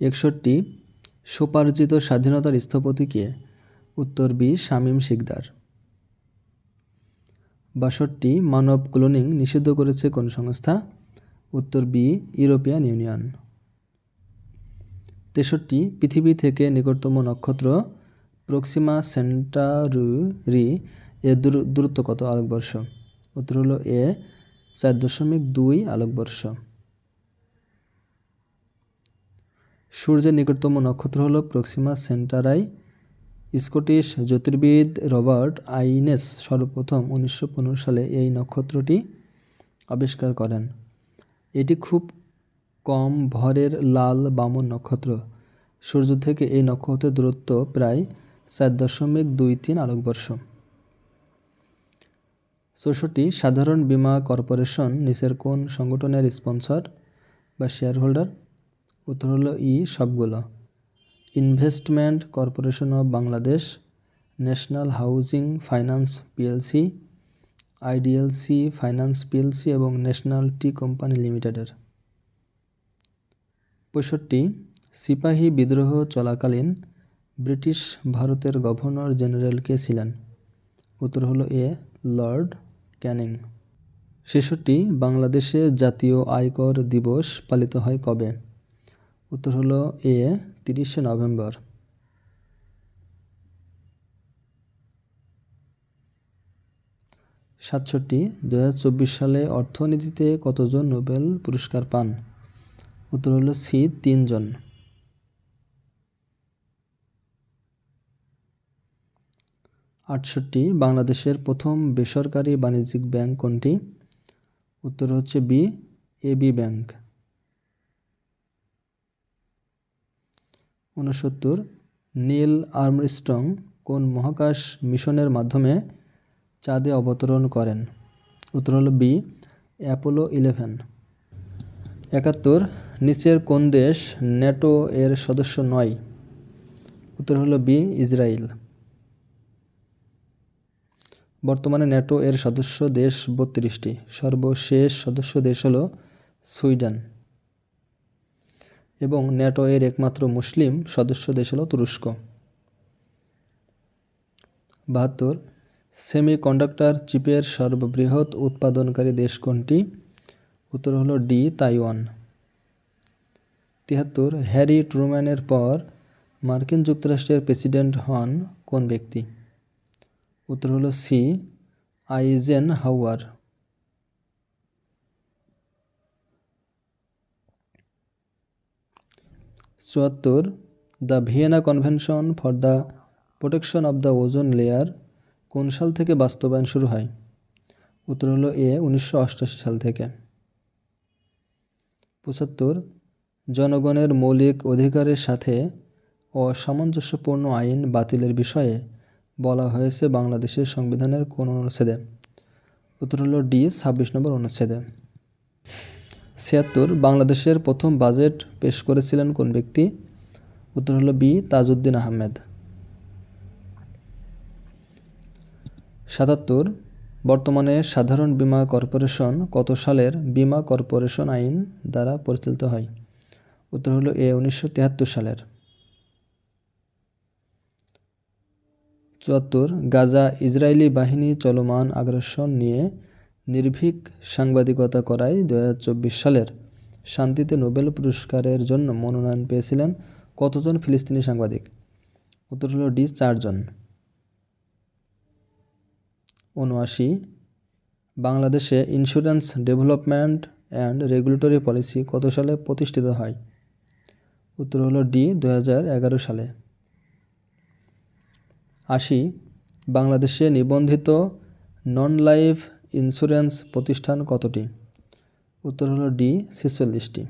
একষট্টি স্বোপার্জিত স্বাধীনতার স্থপতি কে? উত্তর বি, শামীম শিকদার। বাষট্টি, মানব ক্লোনিং নিষিদ্ধ করেছে কোন সংস্থা? উত্তর বি, ইউরোপিয়ান ইউনিয়ন। তেষট্টি, পৃথিবী থেকে নিকটতম নক্ষত্র প্রক্সিমা সেন্টারুরি এর দূর- দূরত্ব কত আলোকবর্ষ? উত্তর হলো এ, চার দশমিক দুই আলোকবর্ষ। সূর্যের নিকটতম নক্ষত্র হলো প্রক্সিমা সেন্টারাই। স্কটিশ জ্যোতির্বিদ রবার্ট আইনেস সর্বপ্রথম উনিশশো পনেরো সালে এই নক্ষত্রটি আবিষ্কার করেন। এটি খুব কম ভরের লাল বামন নক্ষত্র। সূর্য থেকে এই নক্ষত্রের দূরত্ব প্রায় চার দশমিক দুই তিন আলোকবর্ষ। চৌষট্টি সাধারণ বীমা কর্পোরেশন, নিচের কোন সংগঠনের স্পন্সর বা শেয়ার হোল্ডার উত্তর হলো ই, সবগুলো। Investment corporation of Bangladesh, national housing finance PLC, IDLC finance PLC এবং ন্যাশনাল টি কোম্পানি লিমিটেডের। পঁয়ষট্টি, সিপাহী বিদ্রোহ চলাকালীন ব্রিটিশ ভারতের গভর্নর জেনারেল কে ছিলেন। উত্তর হলো এ, লর্ড ক্যানিং। ছেষট্টি, বাংলাদেশে জাতীয় আয়কর দিবস পালিত হয় কবে? উত্তর হলো এ, তিরিশে নভেম্বর। সাতষট্টি দু সালে অর্থনীতিতে কতজন নোবেল পুরস্কার পান? উত্তর হলো সি, তিনজন। আটষট্টি, বাংলাদেশের প্রথম বেসরকারি বাণিজ্যিক ব্যাংক কোনটি? উত্তর হচ্ছে বি এবি ব্যাংক। ঊনসত্তর, নীল আর্মস্ট্রং কোন মহাকাশ মিশনের মাধ্যমে চাঁদে অবতরণ করেন? উত্তর হলো বি, অ্যাপোলো ইলেভেন। একাত্তর, নিচের কোন দেশ ন্যাটো এর সদস্য নয়? উত্তর হলো বি ইসরায়েল বর্তমানে ন্যাটো এর সদস্য দেশ বত্রিশটি। সর্বশেষ সদস্য দেশ হল সুইডেন। এবং ন্যাটো এর একমাত্র মুসলিম সদস্য দেশ হলো তুরস্ক। বাহাত্তর, সেমিকন্ডাক্টর চিপের সর্ববৃহৎ উৎপাদনকারী দেশ কোনটি? উত্তর হলো ডি, তাইওয়ান। তিয়াত্তর, হ্যারি ট্রুম্যানের পর মার্কিন যুক্তরাষ্ট্রের প্রেসিডেন্ট হন কোন ব্যক্তি? উত্তর হলো সি আইজেন হাওয়ার চুয়াত্তর, the Vienna convention for the protection of the ozone layer, কোন সাল থেকে বাস্তবায়ন শুরু হয়? উত্তর হলো এ, উনিশশো সাল থেকে। পঁচাত্তর, জনগণের মৌলিক অধিকারের সাথে অসামঞ্জস্যপূর্ণ আইন বাতিলের বিষয়ে বলা হয়েছে বাংলাদেশের সংবিধানের কোন অনুচ্ছেদে। উত্তর হলো ডি, ছাব্বিশ নম্বর অনুচ্ছেদে। ছিয়াত্তর, বাংলাদেশের প্রথম বাজেট পেশ করেছিলেন কোন ব্যক্তি? উত্তর হলো বি, তাজউদ্দিন আহমেদ। সাতাত্তর, বর্তমানে সাধারণ বীমা কর্পোরেশন কত সালের বীমা কর্পোরেশন আইন দ্বারা পরিচালিত হয়? উত্তর হলো এ, উনিশশো তিয়াত্তর সালের। চুয়াত্তর গাজা ইসরায়েলি বাহিনী চলমান আগ্রাসন নিয়ে নির্ভীক সাংবাদিকতা করায় দু হাজার চব্বিশ সালের শান্তিতে নোবেল পুরস্কারের জন্য মনোনয়ন পেয়েছিলেন কতজন ফিলিস্তিনি সাংবাদিক? উত্তর হল ডি, চারজন। উনআশি, বাংলাদেশে insurance development and regulatory policy কত সালে প্রতিষ্ঠিত হয়? উত্তর হলো ডি দু হাজার এগারো সালে। আশি, বাংলাদেশে নিবন্ধিত নন লাইফ ইন্স্যুরেন্স প্রতিষ্ঠান কতটি? উত্তর হলো ডি ছেচল্লিশটি।